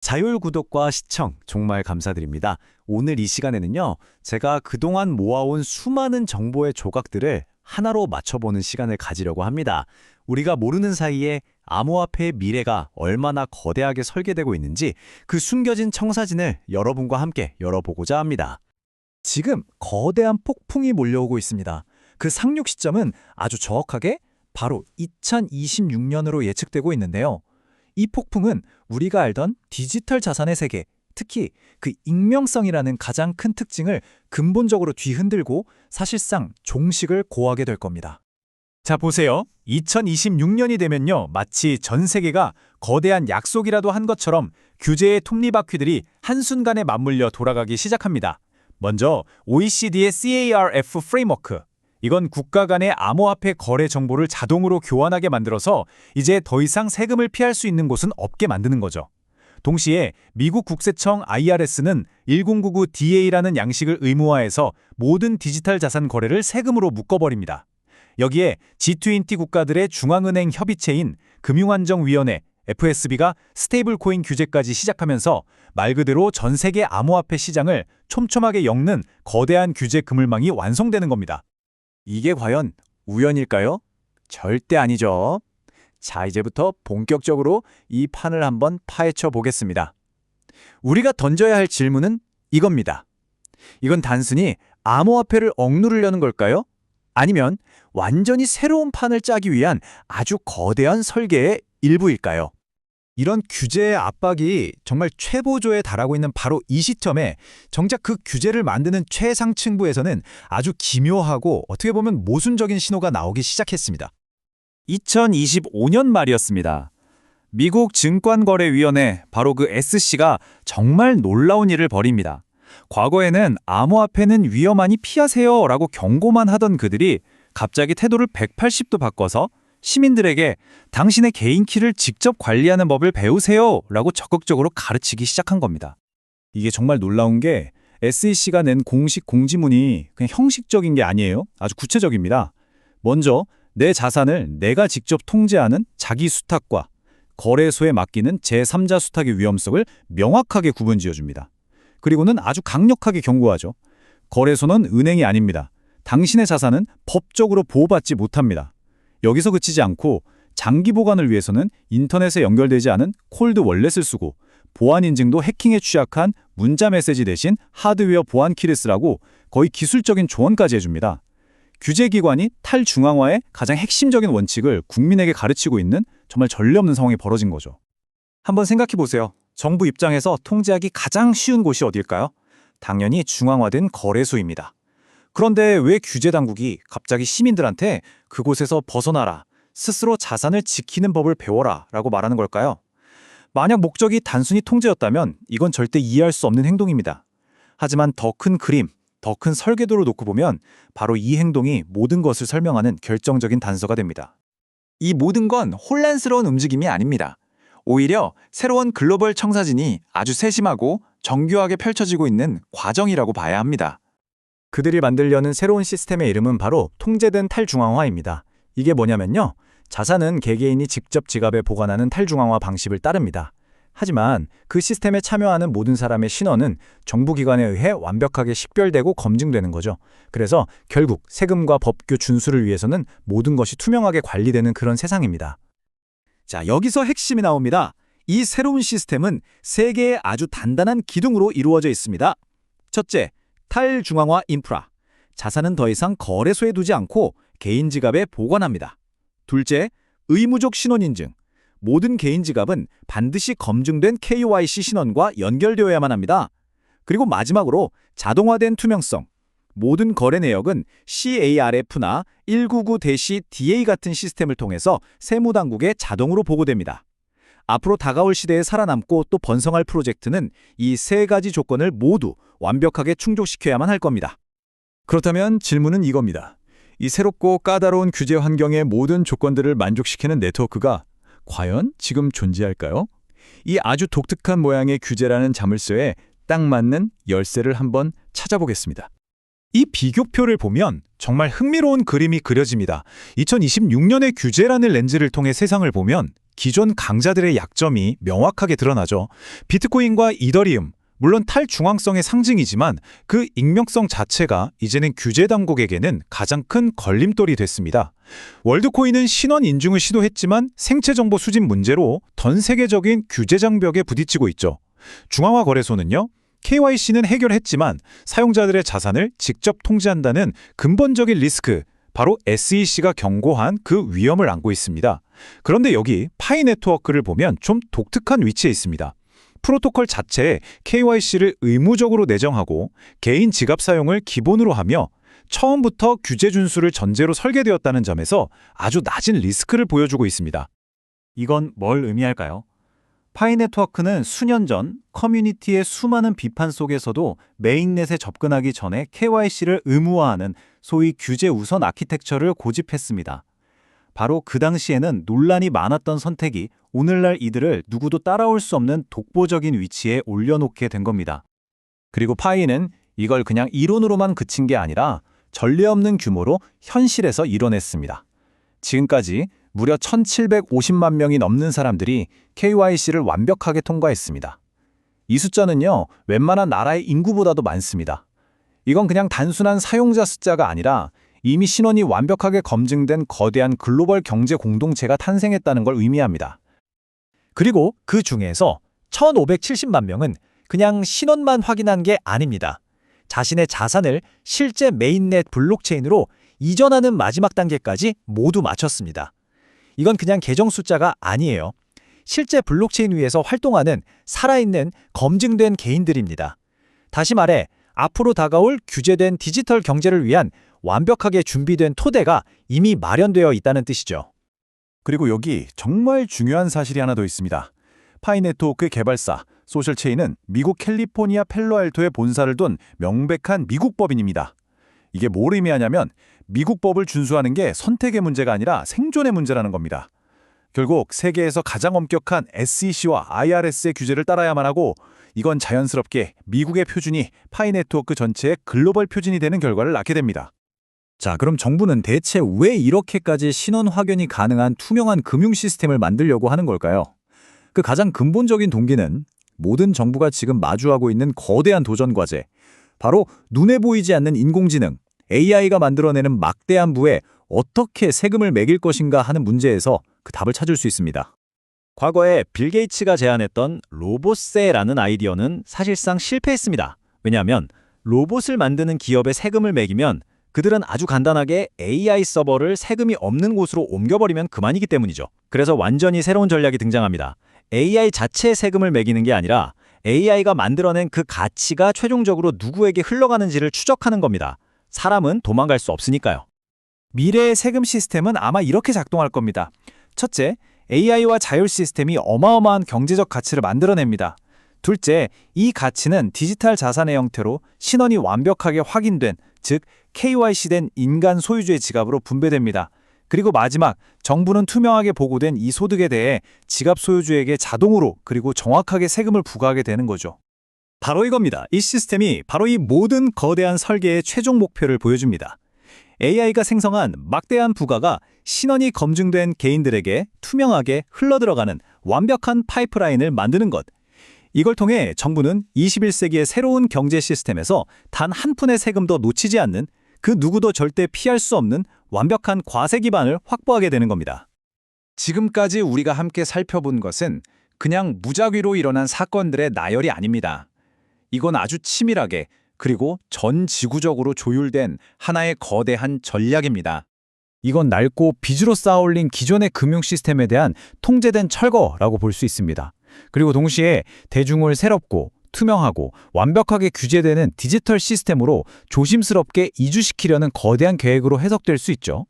자율 구독과 시청 정말 감사드립니다. 오늘 이 시간에는요, 제가 그동안 모아온 수많은 정보의 조각들을 하나로 맞춰보는 시간을 가지려고 합니다. 우리가 모르는 사이에 암호화폐의 미래가 얼마나 거대하게 설계되고 있는지 그 숨겨진 청사진을 여러분과 함께 열어보고자 합니다. 지금 거대한 폭풍이 몰려오고 있습니다. 그 상륙 시점은 아주 정확하게 바로 2026년으로 예측되고 있는데요. 이 폭풍은 우리가 알던 디지털 자산의 세계, 특히 그 익명성이라는 가장 큰 특징을 근본적으로 뒤흔들고 사실상 종식을 고하게 될 겁니다. 자, 보세요. 2026년이 되면요. 마치 전 세계가 거대한 약속이라도 한 것처럼 규제의 톱니바퀴들이 한순간에 맞물려 돌아가기 시작합니다. 먼저 OECD의 CARF 프레임워크. 이건 국가 간의 암호화폐 거래 정보를 자동으로 교환하게 만들어서 이제 더 이상 세금을 피할 수 있는 곳은 없게 만드는 거죠. 동시에 미국 국세청 IRS는 1099DA라는 양식을 의무화해서 모든 디지털 자산 거래를 세금으로 묶어버립니다. 여기에 G20 국가들의 중앙은행 협의체인 금융안정위원회 FSB가 스테이블 코인 규제까지 시작하면서 말 그대로 전 세계 암호화폐 시장을 촘촘하게 엮는 거대한 규제 그물망이 완성되는 겁니다. 이게 과연 우연일까요? 절대 아니죠. 자, 이제부터 본격적으로 이 판을 한번 파헤쳐 보겠습니다. 우리가 던져야 할 질문은 이겁니다. 이건 단순히 암호화폐를 억누르려는 걸까요? 아니면 완전히 새로운 판을 짜기 위한 아주 거대한 설계의 일부일까요? 이런 규제의 압박이 정말 최보조에 달하고 있는 바로 이 시점에 정작 그 규제를 만드는 최상층부에서는 아주 기묘하고 어떻게 보면 모순적인 신호가 나오기 시작했습니다. 2025년 말이었습니다. 미국 증권거래위원회 바로 그 SC가 정말 놀라운 일을 벌입니다. 과거에는 암호화폐는 위험하니 피하세요 라고 경고만 하던 그들이 갑자기 태도를 180도 바꿔서 시민들에게 당신의 개인 키를 직접 관리하는 법을 배우세요 라고 적극적으로 가르치기 시작한 겁니다. 이게 정말 놀라운 게 SEC가 낸 공식 공지문이 그냥 형식적인 게 아니에요. 아주 구체적입니다. 먼저 내 자산을 내가 직접 통제하는 자기 수탁과 거래소에 맡기는 제3자 수탁의 위험성을 명확하게 구분 지어줍니다. 그리고는 아주 강력하게 경고하죠. 거래소는 은행이 아닙니다. 당신의 자산은 법적으로 보호받지 못합니다. 여기서 그치지 않고 장기 보관을 위해서는 인터넷에 연결되지 않은 콜드 월렛을 쓰고 보안 인증도 해킹에 취약한 문자 메시지 대신 하드웨어 보안 키를 쓰라고 거의 기술적인 조언까지 해줍니다. 규제기관이 탈중앙화의 가장 핵심적인 원칙을 국민에게 가르치고 있는 정말 전례 없는 상황이 벌어진 거죠. 한번 생각해 보세요. 정부 입장에서 통제하기 가장 쉬운 곳이 어딜까요? 당연히 중앙화된 거래소입니다. 그런데 왜 규제 당국이 갑자기 시민들한테 그곳에서 벗어나라, 스스로 자산을 지키는 법을 배워라 라고 말하는 걸까요? 만약 목적이 단순히 통제였다면 이건 절대 이해할 수 없는 행동입니다. 하지만 더 큰 그림, 더 큰 설계도를 놓고 보면 바로 이 행동이 모든 것을 설명하는 결정적인 단서가 됩니다. 이 모든 건 혼란스러운 움직임이 아닙니다. 오히려 새로운 글로벌 청사진이 아주 세심하고 정교하게 펼쳐지고 있는 과정이라고 봐야 합니다. 그들이 만들려는 새로운 시스템의 이름은 바로 통제된 탈중앙화입니다. 이게 뭐냐면요. 자산은 개개인이 직접 지갑에 보관하는 탈중앙화 방식을 따릅니다. 하지만 그 시스템에 참여하는 모든 사람의 신원은 정부기관에 의해 완벽하게 식별되고 검증되는 거죠. 그래서 결국 세금과 법규 준수를 위해서는 모든 것이 투명하게 관리되는 그런 세상입니다. 자, 여기서 핵심이 나옵니다. 이 새로운 시스템은 세 개의 아주 단단한 기둥으로 이루어져 있습니다. 첫째, 탈중앙화 인프라. 자산은 더 이상 거래소에 두지 않고 개인 지갑에 보관합니다. 둘째, 의무적 신원 인증. 모든 개인 지갑은 반드시 검증된 KYC 신원과 연결되어야만 합니다. 그리고 마지막으로 자동화된 투명성. 모든 거래 내역은 CARF나 199-DA 같은 시스템을 통해서 세무당국에 자동으로 보고됩니다. 앞으로 다가올 시대에 살아남고 또 번성할 프로젝트는 이 세 가지 조건을 모두 완벽하게 충족시켜야만 할 겁니다. 그렇다면 질문은 이겁니다. 이 새롭고 까다로운 규제 환경의 모든 조건들을 만족시키는 네트워크가 과연 지금 존재할까요? 이 아주 독특한 모양의 규제라는 자물쇠에 딱 맞는 열쇠를 한번 찾아보겠습니다. 이 비교표를 보면 정말 흥미로운 그림이 그려집니다. 2026년의 규제라는 렌즈를 통해 세상을 보면 기존 강자들의 약점이 명확하게 드러나죠. 비트코인과 이더리움, 물론 탈중앙성의 상징이지만 그 익명성 자체가 이제는 규제 당국에게는 가장 큰 걸림돌이 됐습니다. 월드코인은 신원 인증을 시도했지만 생체 정보 수집 문제로 전 세계적인 규제 장벽에 부딪히고 있죠. 중앙화 거래소는요. KYC는 해결했지만 사용자들의 자산을 직접 통제한다는 근본적인 리스크, 바로 SEC가 경고한 그 위험을 안고 있습니다. 그런데 여기 파이 네트워크를 보면 좀 독특한 위치에 있습니다. 프로토콜 자체에 KYC를 의무적으로 내정하고 개인 지갑 사용을 기본으로 하며 처음부터 규제 준수를 전제로 설계되었다는 점에서 아주 낮은 리스크를 보여주고 있습니다. 이건 뭘 의미할까요? 파이 네트워크는 수년 전 커뮤니티의 수많은 비판 속에서도 메인넷에 접근하기 전에 KYC를 의무화하는 소위 규제 우선 아키텍처를 고집했습니다. 바로 그 당시에는 논란이 많았던 선택이 오늘날 이들을 누구도 따라올 수 없는 독보적인 위치에 올려놓게 된 겁니다. 그리고 파이는 이걸 그냥 이론으로만 그친 게 아니라 전례 없는 규모로 현실에서 이뤄냈습니다. 지금까지 무려 1,750만 명이 넘는 사람들이 KYC를 완벽하게 통과했습니다. 이 숫자는요, 웬만한 나라의 인구보다도 많습니다. 이건 그냥 단순한 사용자 숫자가 아니라 이미 신원이 완벽하게 검증된 거대한 글로벌 경제 공동체가 탄생했다는 걸 의미합니다. 그리고 그 중에서 1,570만 명은 그냥 신원만 확인한 게 아닙니다. 자신의 자산을 실제 메인넷 블록체인으로 이전하는 마지막 단계까지 모두 마쳤습니다. 이건 그냥 계정 숫자가 아니에요. 실제 블록체인 위에서 활동하는 살아있는 검증된 개인들입니다. 다시 말해 앞으로 다가올 규제된 디지털 경제를 위한 완벽하게 준비된 토대가 이미 마련되어 있다는 뜻이죠. 그리고 여기 정말 중요한 사실이 하나 더 있습니다. 파이네트워크 개발사 소셜체인은 미국 캘리포니아 펠로알토에 본사를 둔 명백한 미국 법인입니다. 이게 뭘 의미하냐면 미국 법을 준수하는 게 선택의 문제가 아니라 생존의 문제라는 겁니다. 결국 세계에서 가장 엄격한 SEC와 IRS의 규제를 따라야만 하고 이건 자연스럽게 미국의 표준이 파이 네트워크 전체의 글로벌 표준이 되는 결과를 낳게 됩니다. 자, 그럼 정부는 대체 왜 이렇게까지 신원 확인이 가능한 투명한 금융 시스템을 만들려고 하는 걸까요? 그 가장 근본적인 동기는 모든 정부가 지금 마주하고 있는 거대한 도전 과제, 바로 눈에 보이지 않는 인공지능, AI가 만들어내는 막대한 부에 어떻게 세금을 매길 것인가 하는 문제에서 그 답을 찾을 수 있습니다. 과거에 빌 게이츠가 제안했던 로봇세라는 아이디어는 사실상 실패했습니다. 왜냐하면 로봇을 만드는 기업에 세금을 매기면 그들은 아주 간단하게 AI 서버를 세금이 없는 곳으로 옮겨버리면 그만이기 때문이죠. 그래서 완전히 새로운 전략이 등장합니다. AI 자체에 세금을 매기는 게 아니라 AI가 만들어낸 그 가치가 최종적으로 누구에게 흘러가는지를 추적하는 겁니다. 사람은 도망갈 수 없으니까요. 미래의 세금 시스템은 아마 이렇게 작동할 겁니다. 첫째, AI와 자율 시스템이 어마어마한 경제적 가치를 만들어냅니다. 둘째, 이 가치는 디지털 자산의 형태로 신원이 완벽하게 확인된, 즉 KYC된 인간 소유주의 지갑으로 분배됩니다. 그리고 마지막, 정부는 투명하게 보고된 이 소득에 대해 지갑 소유주에게 자동으로 그리고 정확하게 세금을 부과하게 되는 거죠. 바로 이겁니다. 이 시스템이 바로 이 모든 거대한 설계의 최종 목표를 보여줍니다. AI가 생성한 막대한 부가가 신원이 검증된 개인들에게 투명하게 흘러들어가는 완벽한 파이프라인을 만드는 것. 이걸 통해 정부는 21세기의 새로운 경제 시스템에서 단 한 푼의 세금도 놓치지 않는 그 누구도 절대 피할 수 없는 완벽한 과세 기반을 확보하게 되는 겁니다. 지금까지 우리가 함께 살펴본 것은 그냥 무작위로 일어난 사건들의 나열이 아닙니다. 이건 아주 치밀하게 그리고 전 지구적으로 조율된 하나의 거대한 전략입니다. 이건 낡고 빚으로 쌓아올린 기존의 금융 시스템에 대한 통제된 철거라고 볼 수 있습니다. 그리고 동시에 대중을 새롭고 투명하고 완벽하게 규제되는 디지털 시스템으로 조심스럽게 이주시키려는 거대한 계획으로 해석될 수 있죠.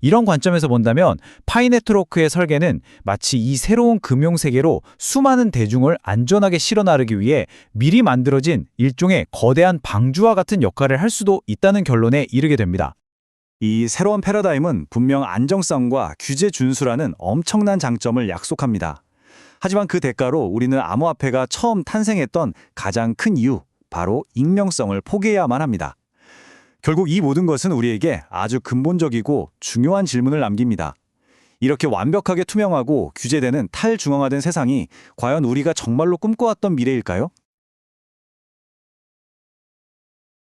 이런 관점에서 본다면 파이 네트워크의 설계는 마치 이 새로운 금융 세계로 수많은 대중을 안전하게 실어 나르기 위해 미리 만들어진 일종의 거대한 방주와 같은 역할을 할 수도 있다는 결론에 이르게 됩니다. 이 새로운 패러다임은 분명 안정성과 규제 준수라는 엄청난 장점을 약속합니다. 하지만 그 대가로 우리는 암호화폐가 처음 탄생했던 가장 큰 이유, 바로 익명성을 포기해야만 합니다. 결국 이 모든 것은 우리에게 아주 근본적이고 중요한 질문을 남깁니다. 이렇게 완벽하게 투명하고 규제되는 탈중앙화된 세상이 과연 우리가 정말로 꿈꿔왔던 미래일까요?